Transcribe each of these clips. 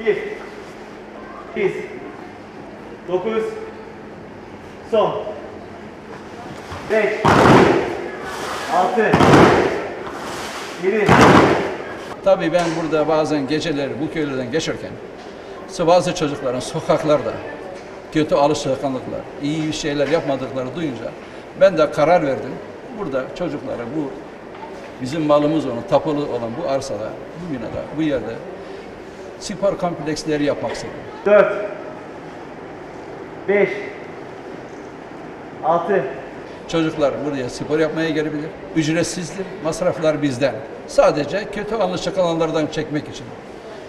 Bir. Biz. Dokuz. Son. Beş. Altı. Yedi. Tabii ben burada bazen geceleri bu köylerden geçerken bazı çocukların sokaklarda kötü alışkanlıklar, iyi şeyler yapmadıkları duyunca ben de karar verdim. Burada çocuklara bu bizim malımız olan, tapulu olan bu arsada, bu binada, bu yerde spor kompleksleri yapmak istedim. Dört. Beş. Altı. Çocuklar buraya spor yapmaya gelebilir. Ücretsizdir. Masraflar bizden. Sadece kötü alışkanlıklardan çekmek için.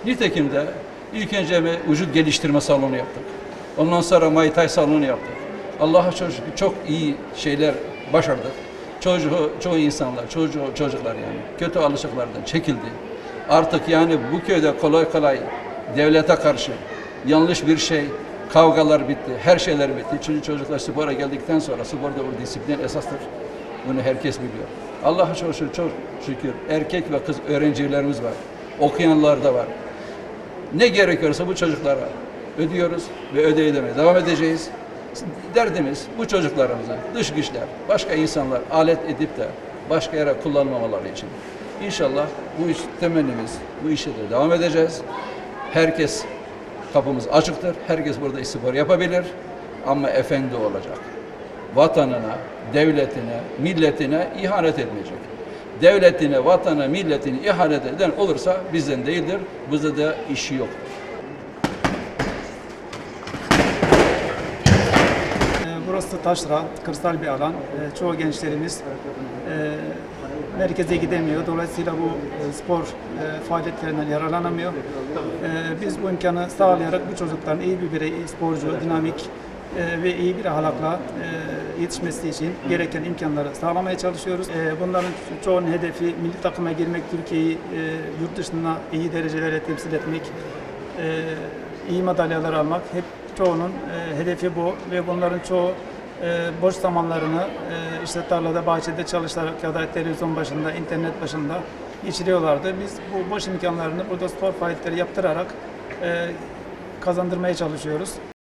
Nitekim de ilk önce bir vücut geliştirme salonu yaptık. Ondan sonra Muay Thai salonu yaptık. Allah'a çok şükür çok iyi şeyler başardık. Çocuğu, çoğu insanlar, çocuğu, çocuklar yani kötü alışıklardan çekildi. Artık yani bu köyde kolay kolay devlete karşı yanlış bir şey, kavgalar bitti, her şeyler bitti. Çünkü çocuklar spora geldikten sonra sporda o disiplin esastır. Bunu herkes biliyor. Allah'a çok şükür, çok şükür erkek ve kız öğrencilerimiz var. Okuyanlar da var. Ne gerekiyorsa bu çocuklara ödüyoruz ve ödeyemeye devam edeceğiz. Derdimiz bu çocuklarımızı dış güçler, başka insanlar alet edip de başka yere kullanmamaları için. İnşallah bu iş temennimiz, bu işe de devam edeceğiz. Herkes kapımız açıktır. Herkes burada spor yapabilir ama efendi olacak. Vatanına, devletine, milletine ihanet etmeyecek. Devletine, vatana, milletine ihanet eden olursa bizden değildir. Bizde de işi yoktur. Burası taşra, kırsal bir alan. Ee, Çoğu gençlerimiz e, merkeze gidemiyor. Dolayısıyla bu e, spor e, faaliyetlerinden yararlanamıyor. Biz bu imkanı sağlayarak bu çocukların iyi bir birey, sporcu, dinamik e, ve iyi bir ahlakla e, yetişmesi için gereken imkanları sağlamaya çalışıyoruz. E, Bunların çoğunun hedefi milli takıma girmek, Türkiye'yi e, yurt dışında iyi derecelere temsil etmek, e, iyi madalyalar almak hep çoğunun e, hedefi bu ve bunların çoğu e, boş zamanlarını e, işte tarlada, bahçede çalışarak ya da televizyon başında, internet başında geçiriyorlardı. Biz bu boş imkanlarını burada spor faaliyetleri yaptırarak e, kazandırmaya çalışıyoruz.